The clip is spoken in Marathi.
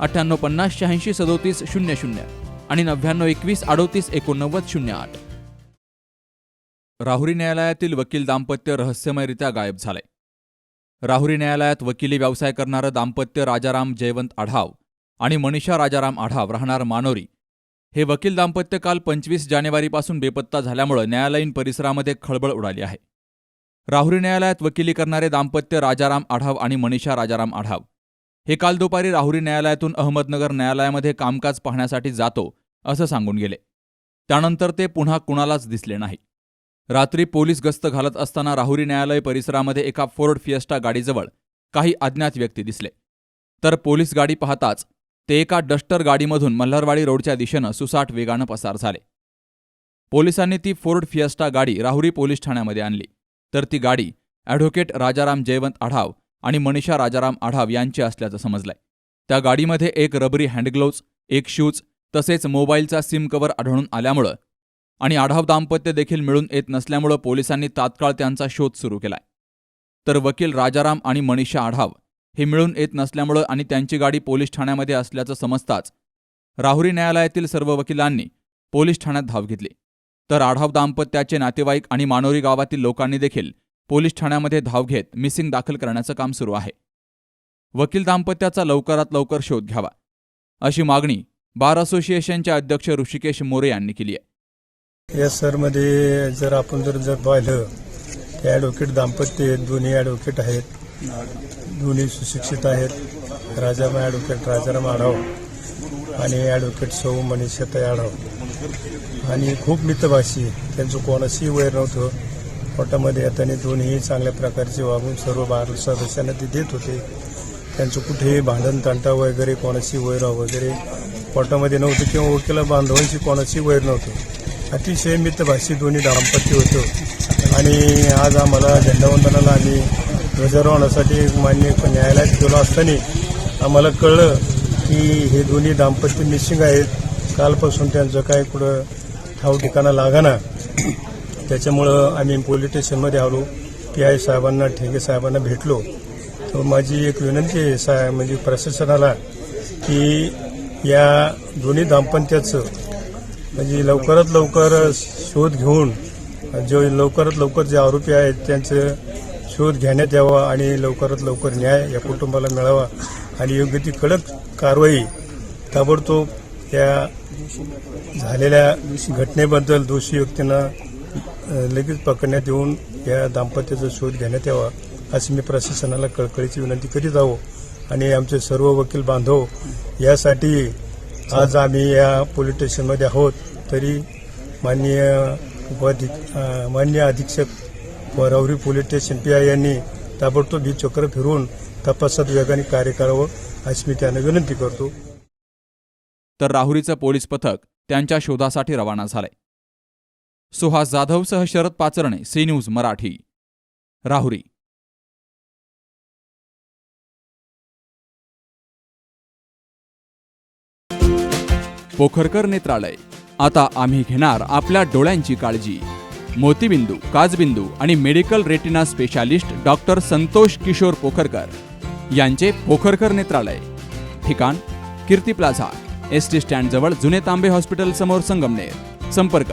अठ्ठ्याण्णव पन्नास शहाऐंशी सदोतीस शून्य शून्य आणि नव्याण्णव एकवीस अडोतीस एकोणनव्वद शून्य आठ. राहुरी न्यायालयातील वकील दाम्पत्य रहस्यमयरित्या गायब झालंय राहुरी न्यायालयात वकिली व्यवसाय करणारं दाम्पत्य राजाराम जयवंत आढाव आणि मनीषा राजाराम आढाव राहणार मानोरी. हे वकील दाम्पत्य काल पंचवीस जानेवारीपासून बेपत्ता झाल्यामुळे न्यायालयीन परिसरामध्ये खळबळ उडाली आहे. राहुरी न्यायालयात वकिली करणारे दाम्पत्य राजाराम आढाव आणि मनीषा राजाराम आढाव हे काल दुपारी राहुरी न्यायालयातून अहमदनगर न्यायालयामध्ये कामकाज पाहण्यासाठी जातो असं सांगून गेले. त्यानंतर ते पुन्हा कुणालाच दिसले नाही. रात्री पोलीस गस्त घालत असताना राहुरी न्यायालय परिसरामध्ये एका फोर्ड फिएस्टा गाडीजवळ काही अज्ञात व्यक्ती दिसले. तर पोलीस गाडी पाहताच ते एका डस्टर गाडीमधून मल्हारवाडी रोडच्या दिशेनं सुसाट वेगानं पसार झाले. पोलिसांनी ती फोर्ड फिएस्टा गाडी राहुरी पोलीस ठाण्यामध्ये आणली. तर ती गाडी ॲडव्होकेट राजाराम जयवंत आढाव आणि मनीषा राजाराम आढाव यांचे असल्याचं समजलंय. त्या गाडीमध्ये एक रबरी हँडग्लोव्ज एक शूज तसेच मोबाईलचा सिम कवर आढळून आल्यामुळं आणि आढाव दाम्पत्य देखील मिळून येत नसल्यामुळं पोलिसांनी तात्काळ त्यांचा शोध सुरू केलाय. तर वकील राजाराम आणि मनीषा आढाव हे मिळून येत नसल्यामुळं आणि त्यांची गाडी पोलीस ठाण्यामध्ये असल्याचं समजताच राहुरी न्यायालयातील सर्व वकिलांनी पोलीस ठाण्यात धाव घेतली. तर आढाव दाम्पत्याचे नातेवाईक आणि मानोरी गावातील लोकांनी देखील पोलीस ठाण्यामध्ये धाव घेत मिसिंग दाखल करण्याचं काम सुरू आहे. वकील दाम्पत्याचा लवकरात लवकर शोध घ्यावा अशी मागणी बार असोसिएशनचे अध्यक्ष ऋषिकेश मोरे यांनी केली आहे. या सरमध्ये जर आपण जर जर पाहिलं ते ॲडव्होकेट दाम्पत्य आहेत दोन्ही ॲडव्होकेट आहेत दोन्ही सुशिक्षित आहेत. राजाराम ॲडव्होकेट राजाराम आढाव आणि ॲडव्होकेट सौ मनीषाताई आढाव. आणि खूप मितभाषी त्यांचं कोणाशी वैर नव्हतं. कोर्टामध्ये येताना दोन्ही चांगल्या प्रकारचे वागून सर्व बार सदस्यांना ते देत होते. त्यांचं कुठेही भांडण तंटा वगैरे कोणाशी वैर वगैरे कोर्टामध्ये नव्हतं किंवा वकिला बांधवांशी कोणाशी वैर नव्हतं. अतिशय मितभाषी दोन्ही दाम्पत्य होतं. आणि आज आम्हाला झेंडावंदनाला आम्ही ध्वजारोहणासाठी मान्य न्यायालयात गेलो असताना आम्हाला कळलं की हे दोन्ही दाम्पत्य मिसिंग आहेत. कालपासून त्यांचं काय कुठं ठाव ठिकाणा लागाना. त्याच्यामुळं आम्ही पोलीस स्टेशनमध्ये आलो. पी आय साहेबांना ठेंगे साहेबांना भेटलो. तर माझी एक विनंती आहे सा म्हणजे प्रशासनाला की या दोन्ही दाम्पत्याचं म्हणजे लवकरात लवकर शोध घेऊन जो लवकरात लवकर जे आरोपी आहेत त्यांचं शोध घेण्यात यावा आणि लवकरात लवकर न्याय या कुटुंबाला मिळावा आणि योग्य ती कडक कारवाई ताबडतोब या झालेल्या घटनेबद्दल दोषी व्यक्तींना लगेच पकडण्यात येऊन या दाम्पत्याचा शोध घेण्यात यावा अशी मी प्रशासनाला कळकळीची विनंती करीत आहो. आणि आमचे सर्व वकील बांधव यासाठी आज आम्ही या पोलीस स्टेशनमध्ये आहोत तरी माननीय उपाधी माननीय अधीक्षक व Rahuri police station P I यांनी ताबडतोब ही चक्र फिरून तपासात वेगाने कार्य करावं अशी मी त्यांना विनंती करतो. तर राहुरीचं पोलीस पथक त्यांच्या शोधासाठी रवाना झालंय सुहास जाधवसह शरद पाचरणे सी न्यूज मराठी. राहुरी. पोखरकर नेत्रालय. आता आम्ही घेणार आपल्या डोळ्यांची काळजी. मोतीबिंदू काजबिंदू आणि medical retina specialist doctor Santosh Kishor Pokharkar यांचे पोखरकर नेत्रालय. ठिकाण Kirti plaza S T stand जवळ जुने तांबे हॉस्पिटल समोर संगमनेर. संपर्क